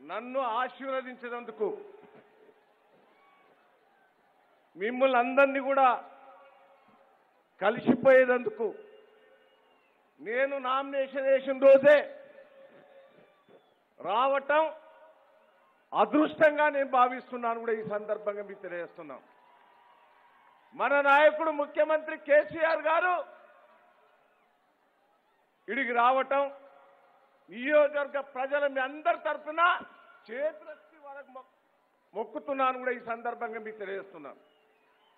నన్ను ఆశీర్వదించినందుకు మిమ్మల్ని అందరినీ కూడా కలిసిపోయేదందుకు నేను నామినేషన్ వేసిన రోజే రావటం అదృష్టంగా నేను భావిస్తున్నాను కూడా ఈ సందర్భంగా మీకు తెలియజేస్తున్నాం. మన నాయకుడు ముఖ్యమంత్రి కేసీఆర్ గారు ఇడికి రావటం నియోజకవర్గ ప్రజల మీ అందరి తరఫున చేతులెత్తి వరకు మొక్కుతున్నాను కూడా ఈ సందర్భంగా మీకు తెలియజేస్తున్నాను.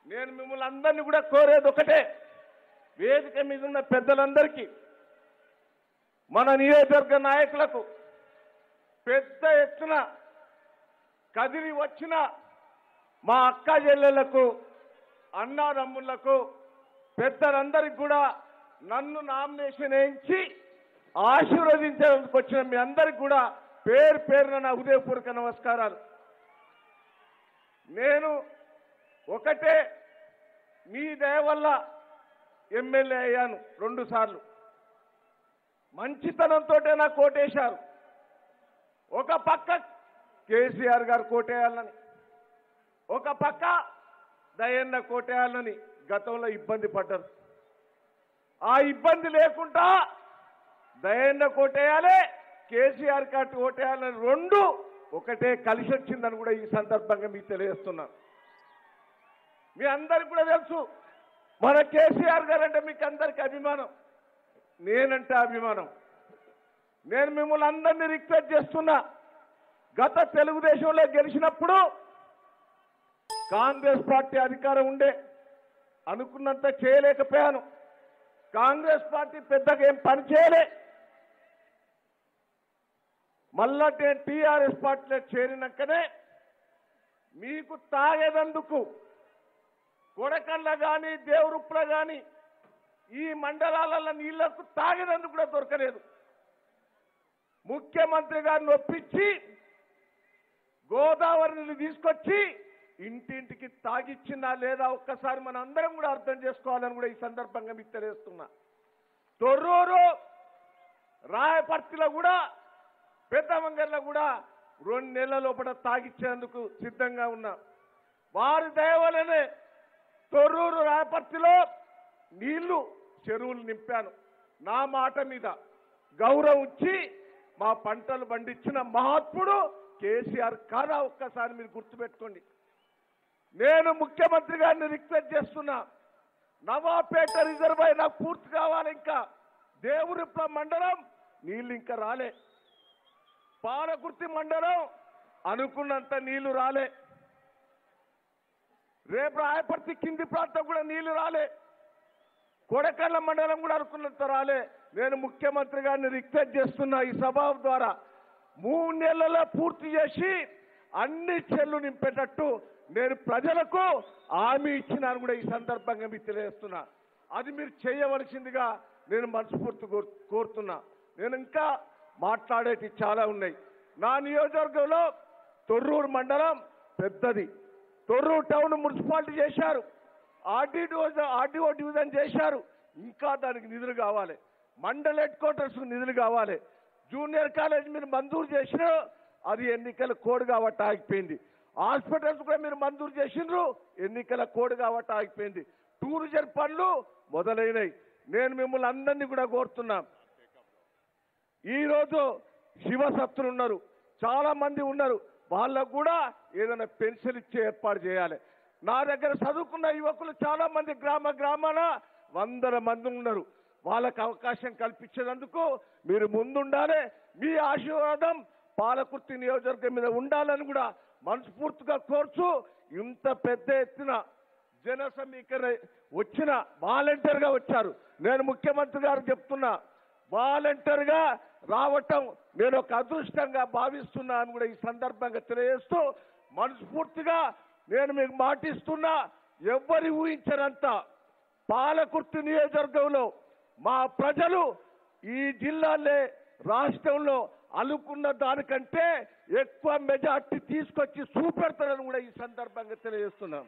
నేను మిమ్మల్ని అందరినీ కూడా కోరేది ఒకటే వేదిక మీద ఉన్న పెద్దలందరికీ మన నియోజకవర్గ నాయకులకు పెద్ద ఎత్తున కదిలి వచ్చిన మా అక్క చెల్లెళ్ళకు అన్నాదమ్ములకు పెద్దలందరికీ కూడా నన్ను నామినేషన్ వేయించి ఆశీర్వదించేందుకు వచ్చిన మీ అందరికి కూడా పేరు పేరున నా హృదయపూర్వక నమస్కారాలు. నేను ఒకటే మీ దయ వల్ల ఎమ్మెల్యే అయ్యాను రెండు సార్లు. మంచితనంతో నాకు కోటేశారు. ఒక పక్క కేసీఆర్ గారు కోటేయాలని ఒక పక్క దయన్న కోటేయాలని గతంలో ఇబ్బంది పడ్డారు. ఆ ఇబ్బంది లేకుండా దయన్నకు కోటేయాలి కేసీఆర్ కాటి ఓటేయాలని రెండు ఒకటే కలిసి వచ్చిందని కూడా ఈ సందర్భంగా మీకు తెలియజేస్తున్నాను మీ అందరికి కూడా తెలుసు మన కేసీఆర్ గారు అంటే మీకు అందరికి అభిమానం. నేనంటే అభిమానం. నేను మిమ్మల్ని అందరినీ రిక్వెస్ట్ చేస్తున్నా గత తెలుగుదేశంలో గెలిచినప్పుడు కాంగ్రెస్ పార్టీ అధికారం ఉండే అనుకున్నంత చేయలేకపోయాను. కాంగ్రెస్ పార్టీ పెద్దగా ఏం పని చేయలే. మళ్ళా నేను టీఆర్ఎస్ పార్టీలో చేరినాకనే మీకు తాగేదందుకు కొడకళ్ళ కానీ దేవరుప్పుల కానీ ఈ మండలాలలో నీళ్ళకు తాగేదందుకు కూడా దొరకలేదు. ముఖ్యమంత్రి గారిని ఒప్పించి గోదావరిని తీసుకొచ్చి ఇంటింటికి తాగిచ్చిందా లేదా ఒక్కసారి మన అందరం కూడా అర్థం చేసుకోవాలని కూడా ఈ సందర్భంగా మీకు తెలియజేస్తున్నా. తొర్రూరు రాయపర్తిలో కూడా పెద్దమంగర్లో కూడా రెండు నెలల లోపల తాగిచ్చేందుకు సిద్ధంగా ఉన్నా. వారి దయవలనే తొర్రూరు రాయపర్తిలో నీళ్ళు చెరువులు నింపాను. నా మాట మీద గౌరవం ఇచ్చి మా పంటలు పండించిన మహాత్ముడు కేసీఆర్ కాదా ఒక్కసారి మీరు గుర్తుపెట్టుకోండి. నేను ముఖ్యమంత్రి గారిని రిక్వెస్ట్ చేస్తున్నా నవాపేట రిజర్వాయర్ నాకు పూర్తి కావాలి ఇంకా. దేవురిప్ల మండలం నీళ్ళు ఇంకా రాలే. పాలకుర్తి మండలం అనుకున్నంత నీళ్ళు రాలే. రేపు రాయపర్తి కింది ప్రాంతం కూడా నీళ్ళు రాలే. కొడకళ్ళ మండలం కూడా అనుకున్నంత రాలే. నేను ముఖ్యమంత్రి గారిని రిక్వెస్ట్ చేస్తున్నా ఈ సభ ద్వారా. మూడు నెలల్లో పూర్తి చేసి అన్ని చెల్లు నింపేటట్టు నేను ప్రజలకు హామీ ఇచ్చినాను కూడా ఈ సందర్భంగా మీకు తెలియజేస్తున్నా. అది మీరు చేయవలసిందిగా నేను మనస్ఫూర్తి కోరుతున్నా. నేను ఇంకా మాట్లాడేటి చాలా ఉన్నాయి. నా నియోజకవర్గంలో తొర్రూరు మండలం పెద్దది. తొర్రూరు టౌన్ మున్సిపాలిటీ చేశారు. ఆర్డీఓ ఆర్డీఓ డివిజన్ చేశారు. ఇంకా దానికి నిధులు కావాలి. మండల హెడ్ క్వార్టర్స్కు నిధులు కావాలి. జూనియర్ కాలేజ్ మీరు మంజూరు చేసిన అది ఎన్నికల కోడ్ కాబట్టి ఆగిపోయింది. హాస్పిటల్స్ కూడా మీరు మంజూరు చేసిండ్రు ఎన్నికల కోడ్ కాబట్టి ఆగిపోయింది. టూరిజం పనులు మొదలైనవి నేను మిమ్మల్ని అందరినీ కూడా కోరుతున్నాను ఈరోజు శివశక్తులు ఉన్నారు. చాలా మంది ఉన్నారు. వాళ్ళకు కూడా ఏదైనా పెన్షన్ ఇచ్చే ఏర్పాటు చేయాలి. నా దగ్గర చదువుకున్న యువకులు చాలా మంది గ్రామ గ్రామాన వందల మంది ఉన్నారు. వాళ్ళకు అవకాశం కల్పించేందుకు మీరు ముందుండాలి. మీ ఆశీర్వాదం పాలకుర్తి నియోజకవర్గం మీద ఉండాలని కూడా మనస్ఫూర్తిగా కోరుచు ఇంత పెద్ద ఎత్తున జన సమీకరణ వచ్చిన వాలంటీర్గా వచ్చారు. నేను ముఖ్యమంత్రి గారు చెప్తున్నా వాలంటీర్గా రావటం నేను ఒక అదృష్టంగా భావిస్తున్నాను కూడా ఈ సందర్భంగా తెలియజేస్తూ మనస్ఫూర్తిగా నేను మీకు మాటిస్తున్నా ఎవ్వరి ఊహించనంత పాలకుర్తి నియోజకవర్గంలో మా ప్రజలు ఈ జిల్లాలే రాష్ట్రంలో అనుకున్న దానికంటే ఎక్కువ మెజార్టీ తీసుకొచ్చి చూపెడతారని కూడా ఈ సందర్భంగా తెలియజేస్తున్నాం.